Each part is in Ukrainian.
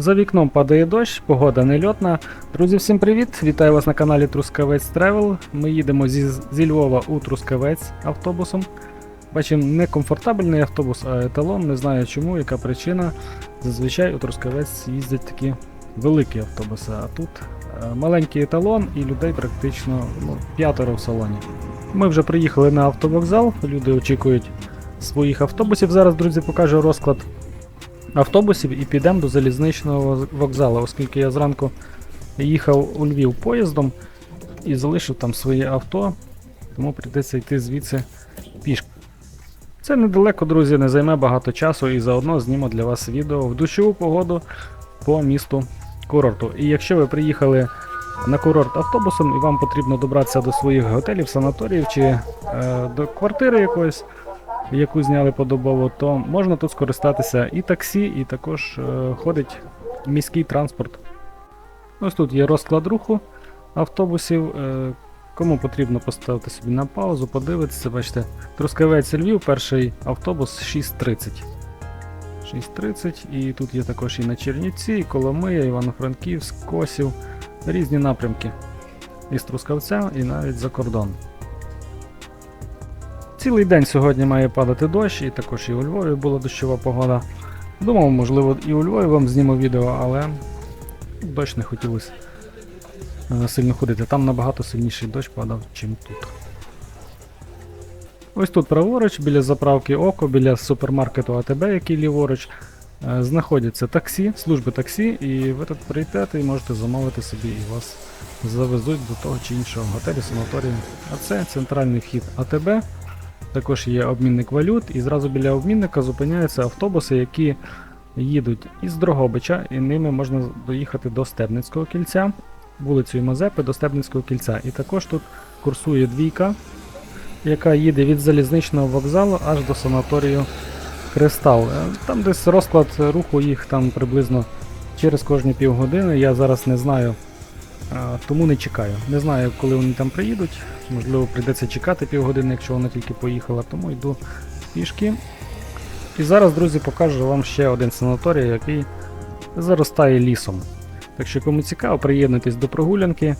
За вікном падає дощ, погода нельотна. Друзі, всім привіт! Вітаю вас на каналі Трускавець Тревел. Ми їдемо зі, зі Львова у Трускавець автобусом. Бачимо не комфортабельний автобус, а еталон. Не знаю чому, яка причина. Зазвичай у Трускавець їздять такі великі автобуси, а тут е, маленький еталон і людей практично ну, п'ятеро в салоні. Ми вже приїхали на автовокзал, люди очікують своїх автобусів. Зараз, друзі, покажу розклад автобусів і підемо до залізничного вокзалу, оскільки я зранку їхав у Львів поїздом і залишив там своє авто, тому прийдеться йти звідси пішки. Це недалеко, друзі, не займе багато часу і заодно зніму для вас відео в дощову погоду по місту курорту. І якщо ви приїхали на курорт автобусом і вам потрібно добратися до своїх готелів, санаторіїв чи е, до квартири якоїсь, яку зняли подобово, то можна тут скористатися і таксі, і також е, ходить міський транспорт. Ось тут є розклад руху автобусів. Е, кому потрібно поставити собі на паузу, подивитися, бачите, Трускавець Львів, перший автобус 6.30. 6.30 і тут є також і на Чернівці, і Коломия, Івано-Франківськ, Косів, різні напрямки. Із Трускавця і навіть за кордон. Цілий день сьогодні має падати дощ, і також і у Львові була дощова погода. Думав, можливо, і у Львові вам зніму відео, але дощ не хотілося е, сильно ходити. Там набагато сильніший дощ падав, чим тут. Ось тут праворуч, біля заправки Око, біля супермаркету АТБ, який ліворуч, е, знаходяться таксі, служби таксі, і ви тут прийдете і можете замовити собі, і вас завезуть до того чи іншого готелю, санаторію. А це центральний вхід АТБ. Також є обмінник валют, і зразу біля обмінника зупиняються автобуси, які їдуть із Дрогобича, і ними можна доїхати до Стебницького кільця, вулицею Мазепи до Стебницького кільця. І також тут курсує двійка, яка їде від залізничного вокзалу аж до санаторію Кристал. Е, Там десь розклад руху їх там приблизно через кожні півгодини. Я зараз не знаю, тому не чекаю. Не знаю, коли вони там приїдуть. Можливо, прийдеться чекати півгодини, якщо вона тільки поїхала, тому йду пішки. І зараз, друзі, покажу вам ще один санаторій, який заростає лісом. Так що, кому цікаво, приєднуйтесь до прогулянки.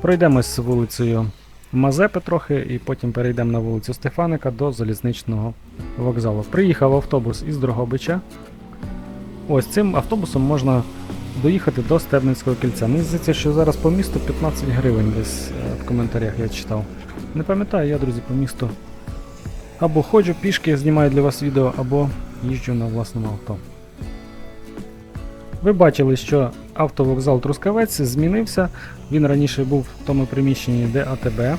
Пройдемось вулицею Мазепи трохи, і потім перейдемо на вулицю Стефаника до залізничного вокзалу. Приїхав автобус із Дрогобича. Ось цим автобусом можна доїхати до Стебницького кільця. Мені здається, що зараз по місту 15 гривень десь е, в коментарях я читав. Не пам'ятаю, я, друзі, по місту або ходжу пішки, знімаю для вас відео, або їжджу на власному авто. Ви бачили, що автовокзал Трускавець змінився. Він раніше був в тому приміщенні, де АТБ.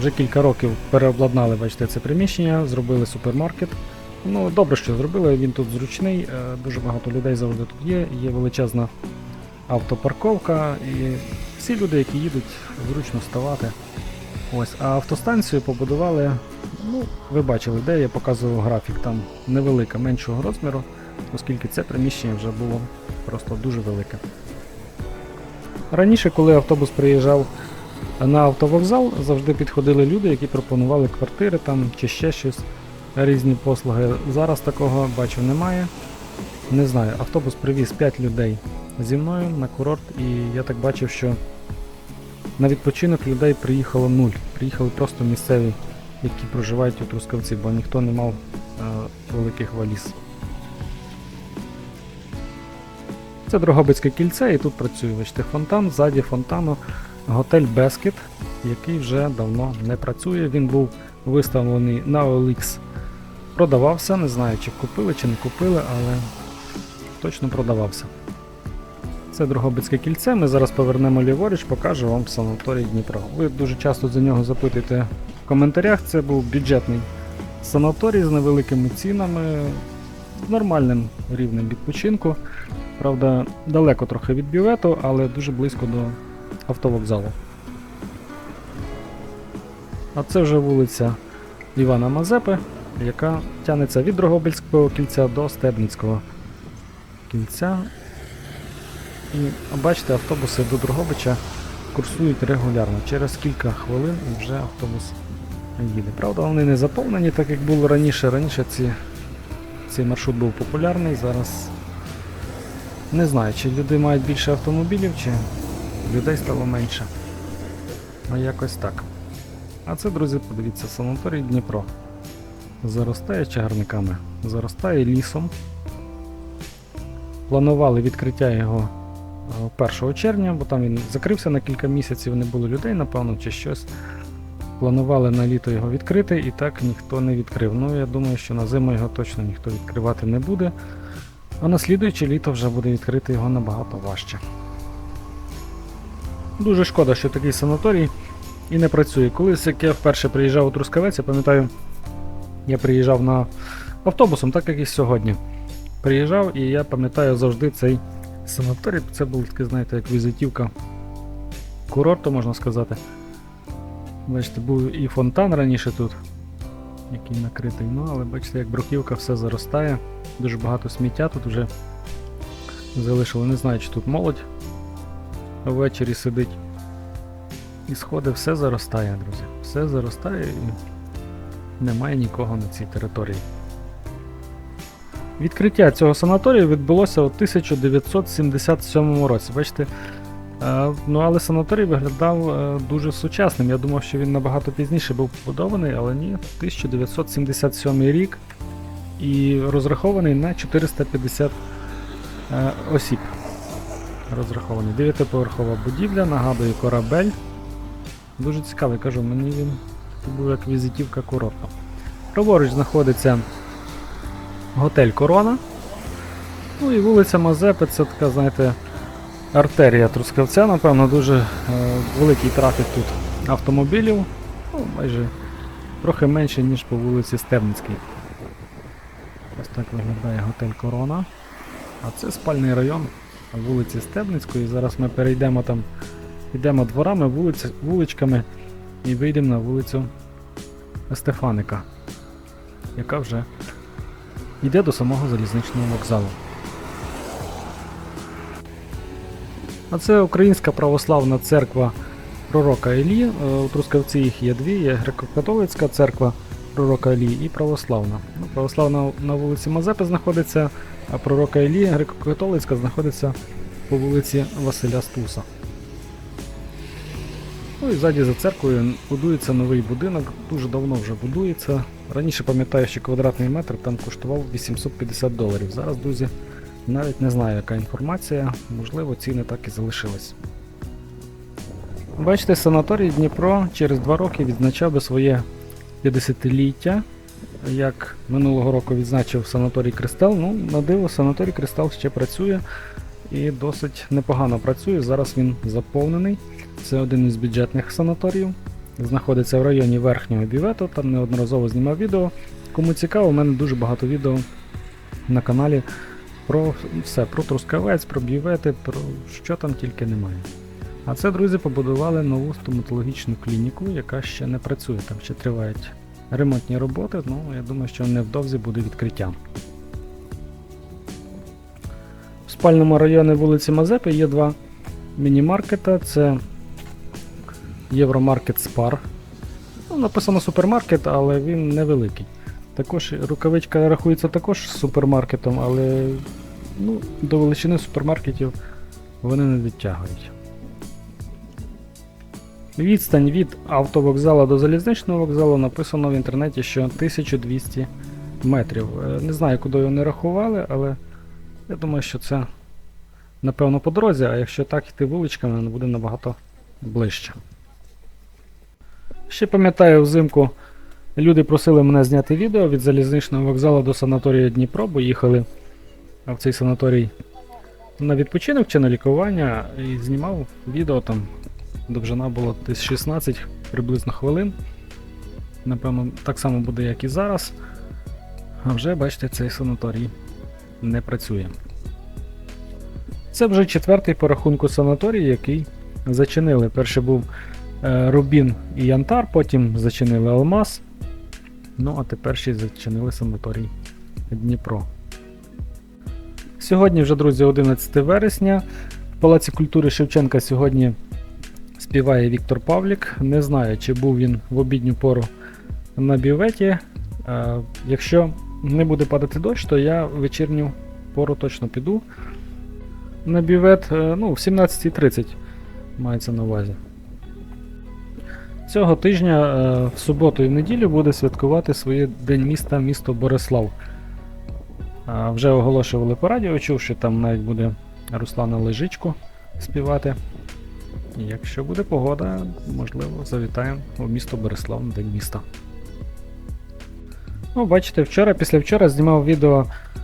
Вже кілька років переобладнали, бачите, це приміщення, зробили супермаркет. Ну, добре, що зробили, він тут зручний, е, дуже багато людей завжди тут є, є величезна автопарковка, і всі люди, які їдуть, зручно ставати. Ось, а автостанцію побудували, ну, ви бачили, де я показував графік, там невелика, меншого розміру, оскільки це приміщення вже було просто дуже велике. Раніше, коли автобус приїжджав на автовокзал, завжди підходили люди, які пропонували квартири там чи ще щось, різні послуги. Зараз такого бачу немає. Не знаю, автобус привіз 5 людей зі мною на курорт, і я так бачив, що на відпочинок людей приїхало нуль. Приїхали просто місцеві, які проживають у Трускавці, бо ніхто не мав е, великих валіз. Це Дрогобицьке кільце, і тут працює бачите, фонтан, ззаді фонтану готель Бескет, який вже давно не працює. Він був виставлений на OLX. Продавався, не знаю, чи купили, чи не купили, але точно продавався. Це Дрогобицьке кільце. Ми зараз повернемо ліворуч, покажу вам санаторій Дніпро. Ви дуже часто за нього запитуєте в коментарях. Це був бюджетний санаторій з невеликими цінами, з нормальним рівнем відпочинку. Правда, далеко трохи від бювету, але дуже близько до автовокзалу. А це вже вулиця Івана Мазепи, яка тягнеться від Дрогобильського кільця до Стебницького кільця. І бачите, автобуси до Дрогобича курсують регулярно. Через кілька хвилин вже автобус їде. Правда, вони не заповнені, так як було раніше. Раніше ці, цей маршрут був популярний, зараз Не знаю, чи люди мають більше автомобілів, чи людей стало менше. Ну якось так. А це, друзі, подивіться, санаторій Дніпро. Заростає чагарниками, заростає лісом. Планували відкриття його е, 1 червня, бо там він закрився на кілька місяців, не було людей, напевно, чи щось. Планували на літо його відкрити, і так ніхто не відкрив. Ну, я думаю, що на зиму його точно ніхто відкривати не буде. А на слідуюче літо вже буде відкрити його набагато важче. Дуже шкода, що такий санаторій і не працює. Колись, як я вперше приїжджав у Трускавець, я пам'ятаю, я приїжджав на автобусом, так як і сьогодні. Приїжджав і я пам'ятаю завжди цей санаторій. Це був такий, знаєте, як візитівка курорту, можна сказати. Бачите, був і фонтан раніше тут, який накритий. Ну, але бачите, як бруківка все заростає. Дуже багато сміття тут вже залишили. Не знаю, чи тут молодь ввечері сидить. І сходи все заростає, друзі. Все заростає і немає нікого на цій території. Відкриття цього санаторію відбулося у 1977 році. Бачите, Е, Ну, але санаторій виглядав е, дуже сучасним. Я думав, що він набагато пізніше був побудований, але ні, 1977 рік і розрахований на 450 е, осіб. Розрахований. Дев'ятиповерхова будівля, нагадую, корабель. Дуже цікавий, кажу, мені він був як візитівка курорту. Праворуч знаходиться готель Корона. Ну і вулиця Мазепи, це така, знаєте, артерія Трускавця, напевно, дуже е, великий трафік тут автомобілів. Ну, майже трохи менше, ніж по вулиці Стебницькій. Ось так виглядає готель Корона. А це спальний район вулиці Стебницької. Зараз ми перейдемо там, йдемо дворами, вулиці, вуличками і вийдемо на вулицю Стефаника, яка вже йде до самого залізничного вокзалу. А це Українська православна церква пророка Іллі. Е, У Трускавці їх є дві, є греко-католицька церква пророка Іллі і православна. Ну, православна на вулиці Мазепи знаходиться, а пророка Іллі греко-католицька знаходиться по вулиці Василя Стуса. Ну і ззаді за церквою будується новий будинок, дуже давно вже будується. Раніше пам'ятаю, що квадратний метр там коштував 850 доларів. Зараз, друзі, навіть не знаю, яка інформація, можливо, ціни так і залишились. Бачите, санаторій Дніпро через два роки відзначав би своє 50-ліття. Як минулого року відзначив санаторій Кристал. Ну, на диво, санаторій Кристал ще працює і досить непогано працює. Зараз він заповнений. Це один із бюджетних санаторіїв. Знаходиться в районі верхнього бювету, там неодноразово знімав відео. Кому цікаво, у мене дуже багато відео на каналі про все, про трускавець, про бювети, про що там тільки немає. А це, друзі, побудували нову стоматологічну клініку, яка ще не працює. Там ще тривають ремонтні роботи, ну я думаю, що невдовзі буде відкриття. Спальному районі вулиці Мазепи є два міні-маркета. Це Євромаркет Спар. Ну, написано супермаркет, але він невеликий. Також рукавичка рахується також супермаркетом, але ну, до величини супермаркетів вони не відтягують. Відстань від автовокзалу до залізничного вокзалу написано в інтернеті, що 1200 метрів. Е, Не знаю, куди його не рахували, але я думаю, що це напевно по дорозі, а якщо так йти вуличками, воно буде набагато ближче. Ще пам'ятаю, взимку люди просили мене зняти відео від залізничного вокзалу до санаторію Дніпро, бо їхали в цей санаторій на відпочинок чи на лікування і знімав відео там. Довжина була десь 16 приблизно хвилин. Напевно, так само буде, як і зараз. А вже, бачите, цей санаторій не працює. Це вже четвертий по рахунку санаторій, який зачинили. Перший був е, Рубін і Янтар, потім зачинили Алмаз. Ну, а тепер ще зачинили санаторій Дніпро. Сьогодні вже, друзі, 11 вересня. В Палаці культури Шевченка сьогодні співає Віктор Павлік. Не знаю, чи був він в обідню пору на бюветі. Е, Якщо не буде падати дощ, то я вечірню пору точно піду. На бювет е, ну, в 17.30 мається на увазі. Цього тижня е, в суботу і в неділю буде святкувати своє День міста місто Борислав. Е, Вже оголошували по радіо, чув, що там навіть буде Руслана Лежичко співати. Якщо буде погода, можливо, завітаємо у місто Борислав на День міста. Ну, бачите, вчора, після вчора знімав відео в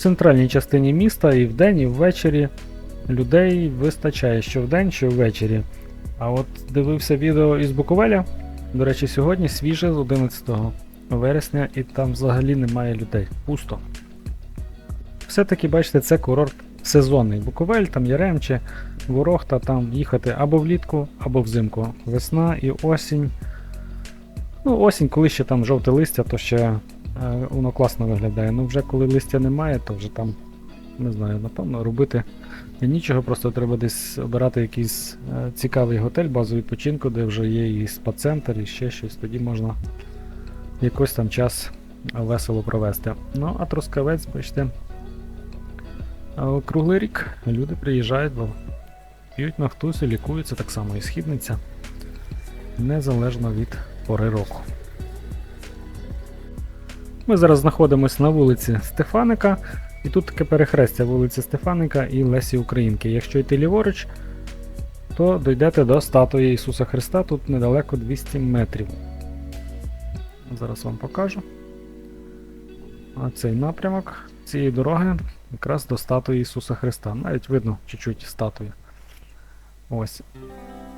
центральній частині міста і вдень, і ввечері. Людей вистачає що вдень, що ввечері. А от дивився відео із Буковеля. До речі, сьогодні свіже з 11 вересня, і там взагалі немає людей. Пусто. Все-таки, бачите, це курорт сезонний. Буковель, там Яремче, Ворохта, там їхати або влітку, або взимку. Весна і осінь. Ну, осінь, коли ще там жовте листя, то ще воно класно виглядає. Ну вже коли листя немає, то вже там, не знаю, напевно, робити нічого, просто треба десь обирати якийсь е, цікавий готель, базу відпочинку, де вже є і спа-центр, і ще щось, тоді можна якось там час весело провести. Ну, а Трускавець, бачите, е, круглий рік люди приїжджають, бо п'ють нафтусі, лікуються так само і східниця, незалежно від пори року. Ми зараз знаходимося на вулиці Стефаника, і тут таке перехрестя вулиці Стефаника і Лесі Українки. Якщо йти ліворуч, то дійдете до статуї Ісуса Христа, тут недалеко 200 метрів. Зараз вам покажу. А цей напрямок цієї дороги якраз до статуї Ісуса Христа. Навіть видно чуть-чуть статую. Ось.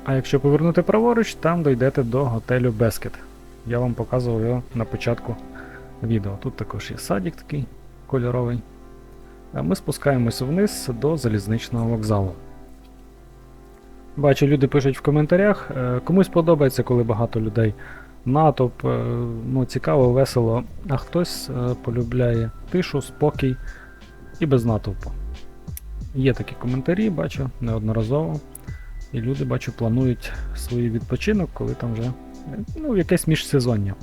А якщо повернути праворуч, там дійдете до готелю Бескет. Я вам показував його на початку відео. Тут також є садик такий кольоровий. Ми спускаємося вниз до залізничного вокзалу. Бачу, люди пишуть в коментарях. е, Комусь подобається, коли багато людей. Натовп, е, ну, цікаво, весело, а хтось е, полюбляє тишу, спокій і без натовпу. Є такі коментарі, бачу, неодноразово. І люди, бачу, планують свій відпочинок, коли там вже ну, якесь міжсезоння.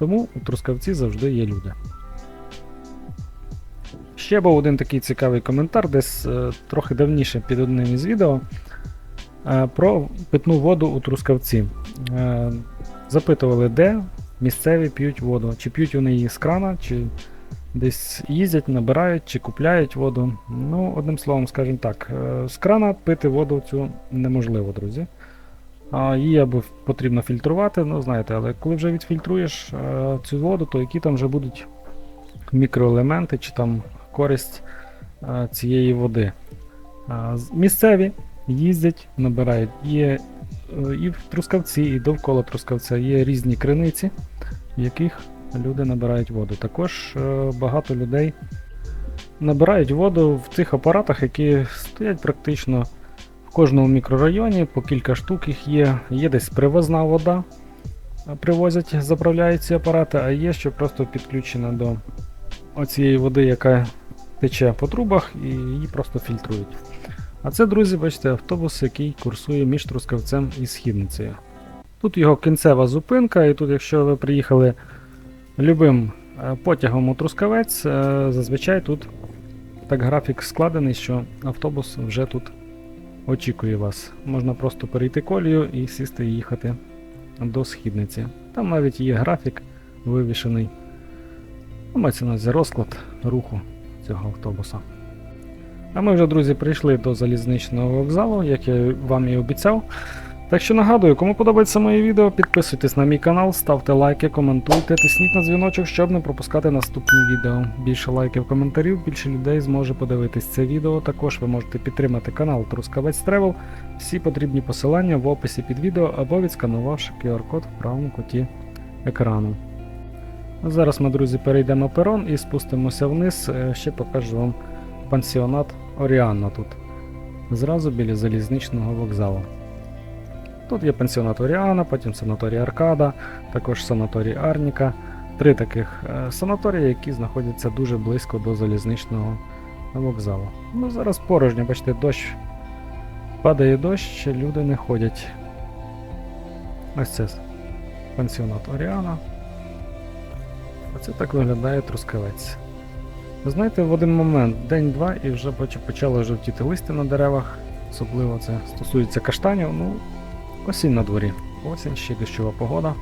Тому у Трускавці завжди є люди. Ще був один такий цікавий коментар, десь е, трохи давніше під одним із відео е, про питну воду у Трускавці. Е, запитували, де місцеві п'ють воду. Чи п'ють вони її з крана, чи десь їздять, набирають, чи купляють воду. Ну, одним словом, скажімо так, з крана пити воду цю неможливо, друзі. Її або потрібно фільтрувати, ну знаєте, але коли вже відфільтруєш е, цю воду, то які там вже будуть мікроелементи чи там користь е, цієї води. Місцеві їздять, набирають. Є е, і в Трускавці, і довкола Трускавця є різні криниці, в яких люди набирають воду. Також багато людей набирають воду в цих апаратах, які стоять практично в кожному мікрорайоні, по кілька штук їх є. Є десь привозна вода, е, привозять, заправляють ці апарати, а є що просто підключена до оцієї води, яка тече по трубах, і її просто фільтрують. А це, друзі, бачите, автобус, який курсує між Трускавцем і Східницею. Тут його кінцева зупинка, і тут, якщо ви приїхали любим е, потягом у Трускавець, е, зазвичай тут так графік складений, що автобус вже тут очікує вас. Можна просто перейти колію і сісти і їхати до східниці. Там навіть є графік вивішений. Мається на увазі розклад руху цього автобуса. А ми вже, друзі, прийшли до залізничного вокзалу, як я вам і обіцяв. Так що нагадую, кому подобається моє відео, підписуйтесь на мій канал, ставте лайки, коментуйте, тисніть на дзвіночок, щоб не пропускати наступні відео. Більше лайків, коментарів, більше людей зможе подивитись це відео. Також ви можете підтримати канал Трускавець Тревел. Всі потрібні посилання в описі під відео або відсканувавши QR-код в правому куті екрану. Зараз ми, друзі, перейдемо перон і спустимося вниз. Е, Ще покажу вам пансіонат Оріанна тут. Зразу біля залізничного вокзалу. Тут є пансіонат Оріана, потім санаторій Аркада, також санаторій Арніка. Три таких е, санаторії, які знаходяться дуже близько до залізничного вокзалу. Ну, зараз порожньо, бачите, дощ. Падає дощ, люди не ходять. Ось це пансіонат Оріана. А це так виглядає Трускавець. Ви знаєте, в один момент, день-два, і вже поч- почало жовтіти листя на деревах. Особливо це стосується каштанів. Ну, осінь на дворі. Осінь, ще дощова погода.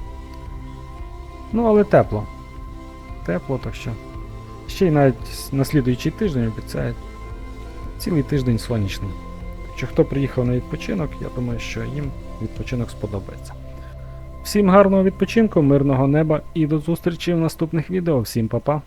Ну, але тепло. Тепло, так що. Ще й навіть на слідуючий тиждень обіцяють цілий тиждень сонячний. Що хто приїхав на відпочинок, я думаю, що їм відпочинок сподобається. Всім гарного відпочинку, мирного неба і до зустрічі в наступних відео. Всім па-па!